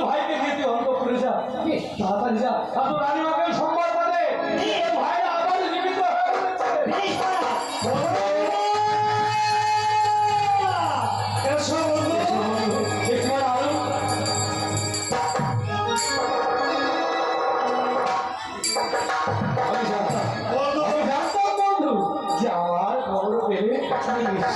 भाई के खेती हमको परेशान आप तो रानी माँ के सोमवार पड़े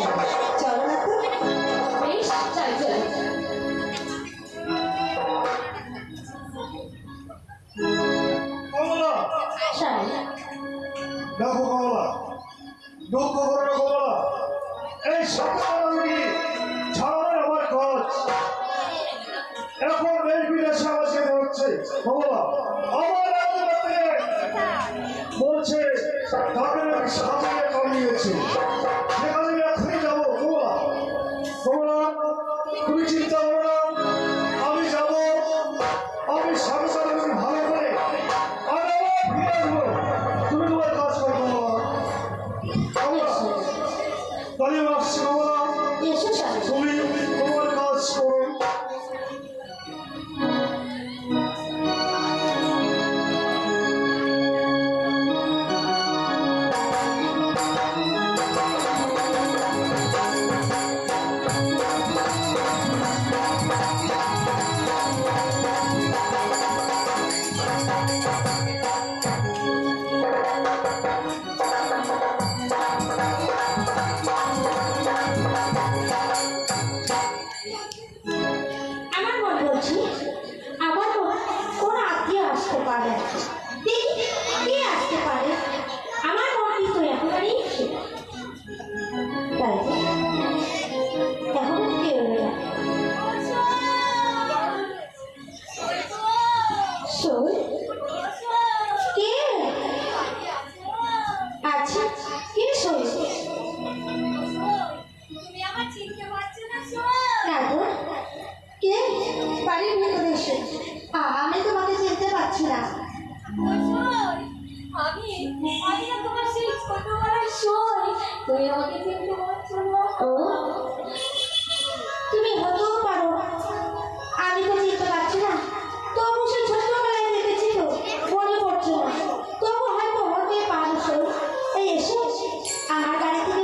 যাই চলো না এই সপ্তাহ ছাড়ানোর আমার খরচ এখন বেশ বিদেশে আমাকে হচ্ছে কমলা আমার বলছে কমিয়েছে বাড়ির ভেতরে এসে। আমি তোমাকে চিনতে পারছি না। আমি তোমার সেই তুমি হতেও পারো। আমি তো চিনতে পারছি না। তবু সেই ছোটবেলায় দেখেছি তো, মনে পড়ছে না। তবু হয়তো হতে পারো এই এসে, আমার গাড়ি থেকে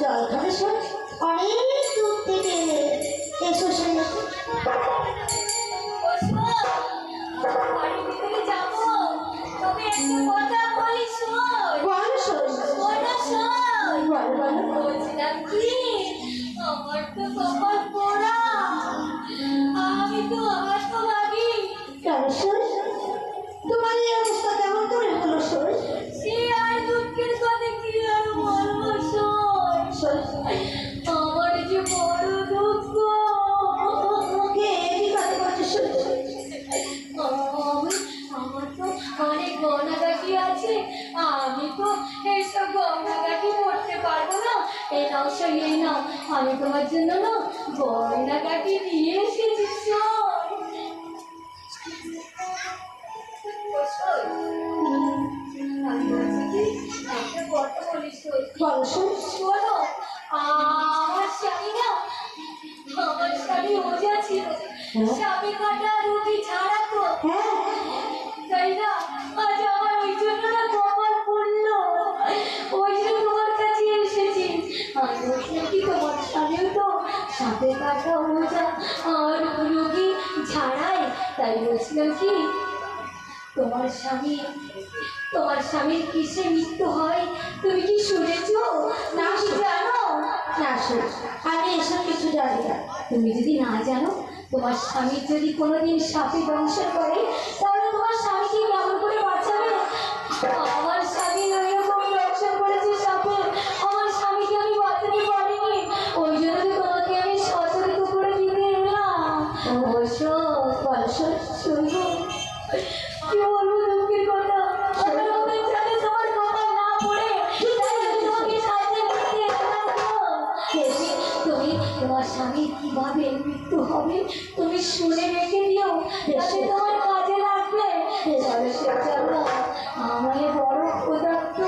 জল খাবে শোন কথা and I'll show you now আমি তোমার জন্য না গয়না কাটি নিয়ে এসেছি। শোনো আমার স্বামী না আমার স্বামী ওজা ছিল। স্বামী কাটা বলছিলাম কি? তোমার স্বামী, তোমার স্বামীর কিসে মৃত্যু হয়? তুমি কি শুনেছ? না জানো? না শোন। আমি এসব কিছু জানি না। তুমি যদি না জানো, তোমার স্বামীর যদি কোনোদিন সাপে দংশন করে, তাহলে বাসায় শুনব কি বলব দুঃখের কথা? তোমার স্বামী কীভাবে মৃত্যু হবে তুমি শুনে রেখে দিও যাতে তোমার কাজে লাগবে আমায় বড় ক্ষুদার্ত